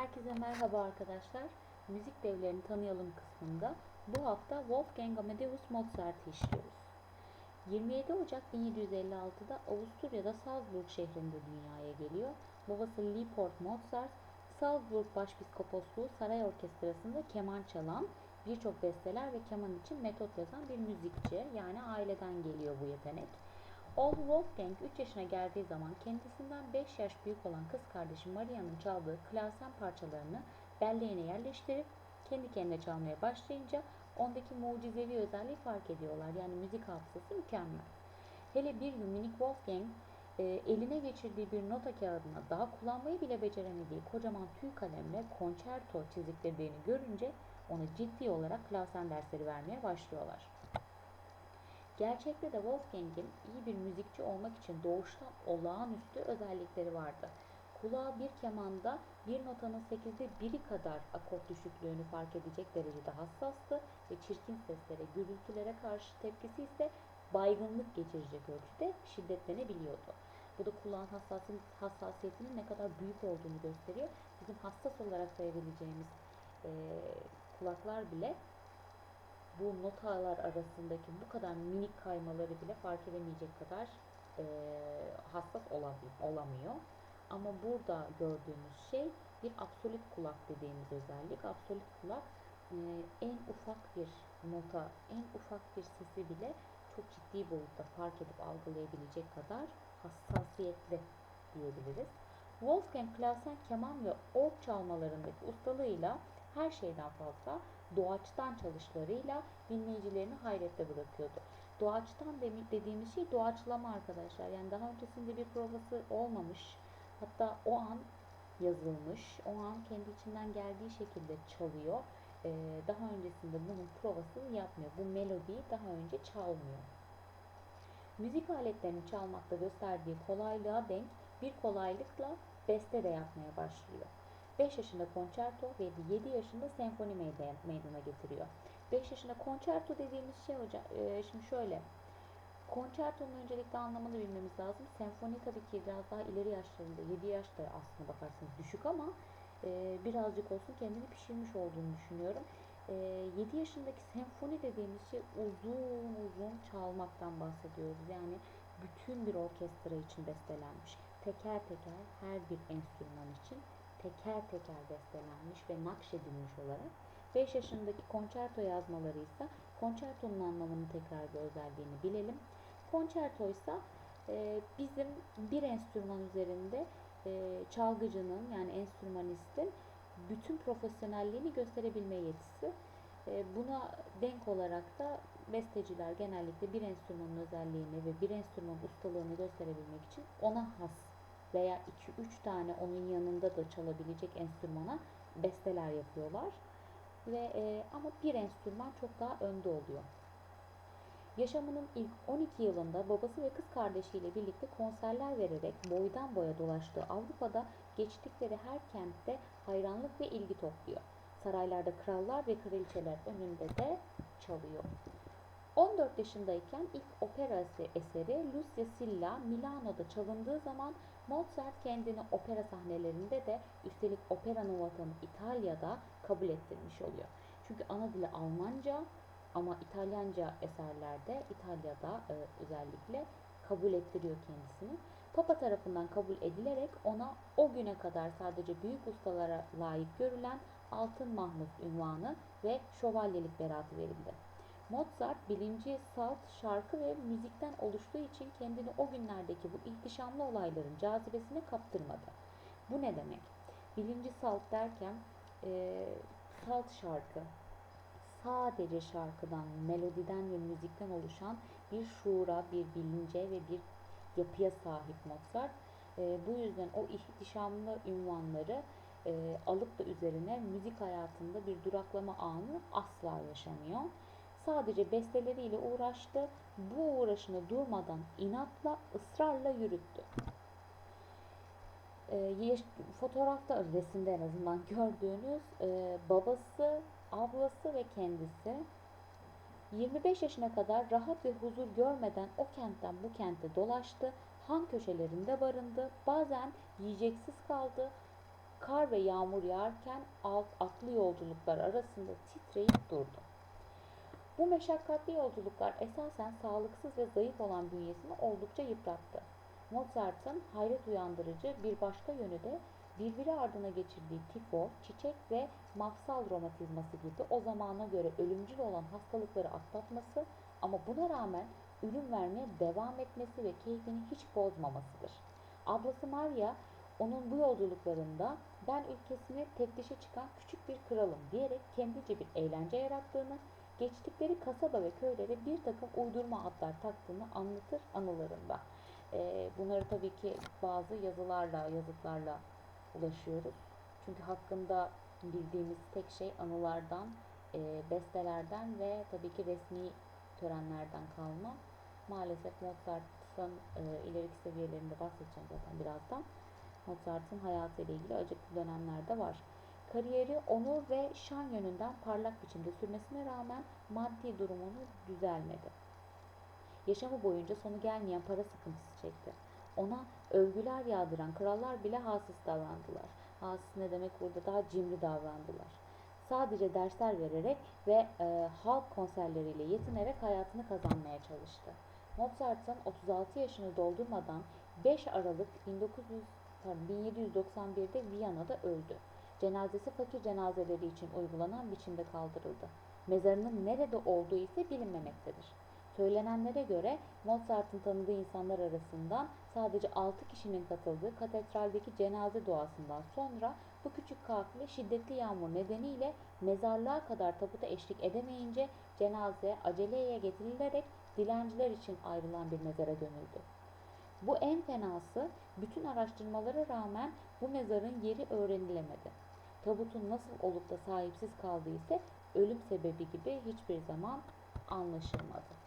Herkese merhaba arkadaşlar. Müzik devlerini tanıyalım kısmında bu hafta Wolfgang Amadeus Mozart'ı işliyoruz. 27 Ocak 1756'da Avusturya'da Salzburg şehrinde dünyaya geliyor. Babası Leopold Mozart, Salzburg Başpiskoposluğu Saray Orkestrası'nda keman çalan, birçok besteler ve keman için metot yazan bir müzikçi. Yani aileden geliyor bu yetenek. Oğlu Wolfgang 3 yaşına geldiği zaman kendisinden 5 yaş büyük olan kız kardeşi Maria'nın çaldığı klavsen parçalarını belleğine yerleştirip kendi kendine çalmaya başlayınca ondaki mucizevi özelliği fark ediyorlar. Yani müzik hafızası mükemmel. Hele bir gün minik Wolfgang e, eline geçirdiği bir nota kağıdına daha kullanmayı bile beceremediği kocaman tüy kalemle konçerto çiziklerini görünce ona ciddi olarak klavsen dersleri vermeye başlıyorlar. Gerçekte de Wolfgang'in iyi bir müzikçi olmak için doğuştan olağanüstü özellikleri vardı. Kulağı bir kemanda bir notanın sekizde biri kadar akort düşüklüğünü fark edecek derecede hassastı ve çirkin seslere, gürültülere karşı tepkisi ise baygınlık geçirecek ölçüde şiddetlenebiliyordu. Bu da kulağın hassasiyetinin ne kadar büyük olduğunu gösteriyor. Bizim hassas olarak sayabileceğimiz e, kulaklar bile bu notalar arasındaki bu kadar minik kaymaları bile fark edemeyecek kadar e, hassas olamıyor. Ama burada gördüğümüz şey bir absolut kulak dediğimiz özellik. Absolut kulak e, en ufak bir nota, en ufak bir sesi bile çok ciddi boyutta fark edip algılayabilecek kadar hassasiyetli diyebiliriz. Wolfgang Klausen keman ve org çalmalarındaki ustalığıyla her şeyden fazla doğaçtan çalışlarıyla dinleyicilerini hayrette bırakıyordu. Doğaçtan dediğimiz şey doğaçlama arkadaşlar. Yani daha öncesinde bir provası olmamış. Hatta o an yazılmış. O an kendi içinden geldiği şekilde çalıyor. Ee, daha öncesinde bunun provasını yapmıyor. Bu melodiyi daha önce çalmıyor. Müzik aletlerini çalmakta gösterdiği kolaylığa denk bir kolaylıkla beste de yapmaya başlıyor. 5 yaşında konçerto ve 7 yaşında senfoni meydana getiriyor. 5 yaşında konçerto dediğimiz şey hocam, e, şimdi şöyle. Konçertonun öncelikle anlamını bilmemiz lazım. Senfoni tabii ki biraz daha ileri yaşlarında, 7 yaşta aslında bakarsanız düşük ama e, birazcık olsun kendini pişirmiş olduğunu düşünüyorum. E, 7 yaşındaki senfoni dediğimiz şey uzun uzun çalmaktan bahsediyoruz. Yani bütün bir orkestra için bestelenmiş. Teker teker her bir enstrüman için teker teker bestelenmiş ve nakşedilmiş olarak 5 yaşındaki konçerto yazmaları ise konçertonun anlamını tekrar bir özelliğini bilelim. Konçerto ise e, bizim bir enstrüman üzerinde e, çalgıcının yani enstrümanistin bütün profesyonelliğini gösterebilme yetisi. E, buna denk olarak da besteciler genellikle bir enstrümanın özelliğini ve bir enstrümanın ustalığını gösterebilmek için ona has veya 2-3 tane onun yanında da çalabilecek enstrümana besteler yapıyorlar. Ve e, ama bir enstrüman çok daha önde oluyor. Yaşamının ilk 12 yılında babası ve kız kardeşiyle birlikte konserler vererek boydan boya dolaştığı Avrupa'da geçtikleri her kentte hayranlık ve ilgi topluyor. Saraylarda krallar ve kraliçeler önünde de çalıyor. 14 yaşındayken ilk opera eseri Lucia Silla Milano'da çalındığı zaman Mozart kendini opera sahnelerinde de üstelik operanın vatanı İtalya'da kabul ettirmiş oluyor. Çünkü ana dili Almanca ama İtalyanca eserlerde İtalya'da e, özellikle kabul ettiriyor kendisini. Papa tarafından kabul edilerek ona o güne kadar sadece büyük ustalara layık görülen Altın Mahmut ünvanı ve şövalyelik beratı verildi. Mozart bilinci, salt, şarkı ve müzikten oluştuğu için kendini o günlerdeki bu ihtişamlı olayların cazibesine kaptırmadı. Bu ne demek? Bilinci salt derken e, salt şarkı, sadece şarkıdan, melodiden ve müzikten oluşan bir şuura, bir bilince ve bir yapıya sahip Mozart. E, bu yüzden o ihtişamlı ünvanları e, alıp da üzerine müzik hayatında bir duraklama anı asla yaşamıyor. Sadece besteleriyle uğraştı. Bu uğraşını durmadan inatla, ısrarla yürüttü. E, fotoğrafta, resimde en azından gördüğünüz e, babası, ablası ve kendisi 25 yaşına kadar rahat ve huzur görmeden o kentten bu kente dolaştı. Han köşelerinde barındı. Bazen yiyeceksiz kaldı. kar ve yağmur yağarken alt, atlı yolculuklar arasında titreyip durdu. Bu meşakkatli yolculuklar esasen sağlıksız ve zayıf olan bünyesini oldukça yıprattı. Mozart'ın hayret uyandırıcı bir başka yönü de birbiri ardına geçirdiği tifo, çiçek ve mafsal romatizması gibi o zamana göre ölümcül olan hastalıkları atlatması ama buna rağmen ürün vermeye devam etmesi ve keyfini hiç bozmamasıdır. Ablası Maria onun bu yolculuklarında ben ülkesine teftişe çıkan küçük bir kralım diyerek kendince bir eğlence yarattığını, geçtikleri kasaba ve köylere bir takım uydurma adlar taktığını anlatır anılarında. Ee, bunları tabii ki bazı yazılarla, yazıtlarla ulaşıyoruz. Çünkü hakkında bildiğimiz tek şey anılardan, e, bestelerden ve tabii ki resmi törenlerden kalma. Maalesef Mozart'ın e, ileriki seviyelerinde bahsedeceğim zaten birazdan. Mozart'ın hayatıyla ilgili acıklı dönemler de var. Kariyeri onur ve şan yönünden parlak biçimde sürmesine rağmen maddi durumunu düzelmedi. Yaşamı boyunca sonu gelmeyen para sıkıntısı çekti. Ona övgüler yağdıran krallar bile hassız davrandılar. Hassız ne demek burada daha cimri davrandılar. Sadece dersler vererek ve e, halk konserleriyle yetinerek hayatını kazanmaya çalıştı. Mozart'ın 36 yaşını doldurmadan 5 Aralık 1900, pardon, 1791'de Viyana'da öldü. Cenazesi fakir cenazeleri için uygulanan biçimde kaldırıldı. Mezarının nerede olduğu ise bilinmemektedir. Söylenenlere göre Mozart'ın tanıdığı insanlar arasından sadece 6 kişinin katıldığı katedraldeki cenaze duasından sonra bu küçük kafile şiddetli yağmur nedeniyle mezarlığa kadar tabuta eşlik edemeyince cenaze aceleye getirilerek dilenciler için ayrılan bir mezara gömüldü. Bu en fenası bütün araştırmalara rağmen bu mezarın yeri öğrenilemedi. Tabutun nasıl olup da sahipsiz kaldığı ise ölüm sebebi gibi hiçbir zaman anlaşılmadı.